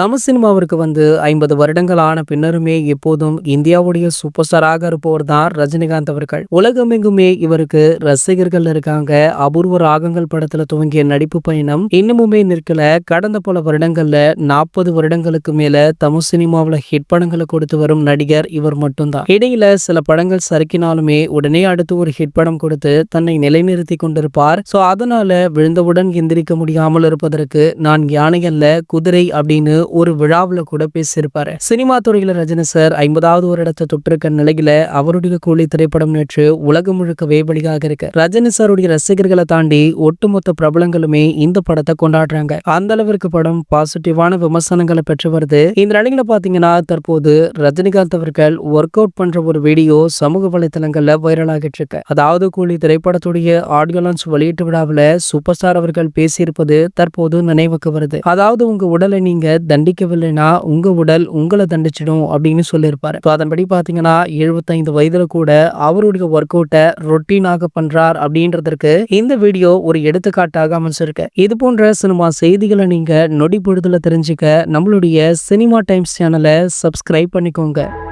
தமிழ் சினிமாவிற்கு வந்து ஐம்பது வருடங்கள் ஆன பின்னருமே எப்போதும் இந்தியாவுடைய சூப்பர் ஸ்டாராக இருப்பவர் தான் ரஜினிகாந்த் அவர்கள். உலகமெங்குமே இவருக்கு ரசிகர்கள் இருக்காங்க. அபூர்வ ராகங்கள் படத்துல துவங்கிய நடிப்பு பயணம் இன்னமுமே நிற்கல. கடந்த பல வருடங்கள்ல நாற்பது வருடங்களுக்கு மேல தமிழ் சினிமாவில் ஹிட் படங்களை கொடுத்து வரும் நடிகர் இவர் மட்டும்தான். இடையில சில படங்கள் சறுக்கினாலுமே உடனே அடுத்து ஒரு ஹிட் படம் கொடுத்து தன்னை நிலைநிறுத்தி கொண்டிருப்பார். சோ அதனால விழுந்தவுடன் எந்திரிக்க முடியாமல் இருப்பதற்கு நான் யானை அல்ல குதிரை அப்படின்னு ஒரு விழாவில் கூட பேசியிருப்பாரு. சினிமா துறையில் ரஜினி சார் ஐம்பதாவது ஒரு இடத்தை தொட்டிருக்க நிலையில அவருடைய கூலி திரைப்படம் நேற்று உலகம் முழுக்க வெளியாக இருக்கு. ரஜினி சாருடைய ரசிகர்களை தாண்டி ஒட்டுமொத்த பிரபலங்களுமே இந்த படத்தை கொண்டாடுறாங்க. அந்த அளவிற்கு படம் பாசிட்டிவான விமர்சனங்களை பெற்று வருது. இந்த நிலையில பாத்தீங்கன்னா தற்போது ரஜினிகாந்த் அவர்கள் ஒர்க் அவுட் பண்ற ஒரு வீடியோ சமூக வலைதளங்களில் வைரல் ஆகிட்டு இருக்கு. அதாவது கூலி திரைப்படத்துடைய ஆடியோ லான்ச் வெளியீட்டு விழாவில் சூப்பர் ஸ்டார் அவர்கள் பேசியிருப்பது தற்போது நினைவுக்கு வருது. அதாவது உங்க உடலை நீங்க தண்டிக்கவில்லைனா உங்க உடல் உங்களை தண்டிச்சிடும் அப்படின்னு சொல்லியிருப்பாரு. So, அதன்படி பாத்தீங்கன்னா எழுபத்தைந்து வயதுல கூட அவருடைய ஒர்க் அவுட்டை ரொட்டீனாக பண்றார் அப்படின்றதற்கு இந்த வீடியோ ஒரு எடுத்துக்காட்டாக அமைச்சிருக்கு இது போன்ற சினிமா செய்திகளை நீங்க நொடி பொழுதுல தெரிஞ்சுக்க நம்மளுடைய சினிமா டைம்ஸ் சேனலை சப்ஸ்கிரைப் பண்ணிக்கோங்க.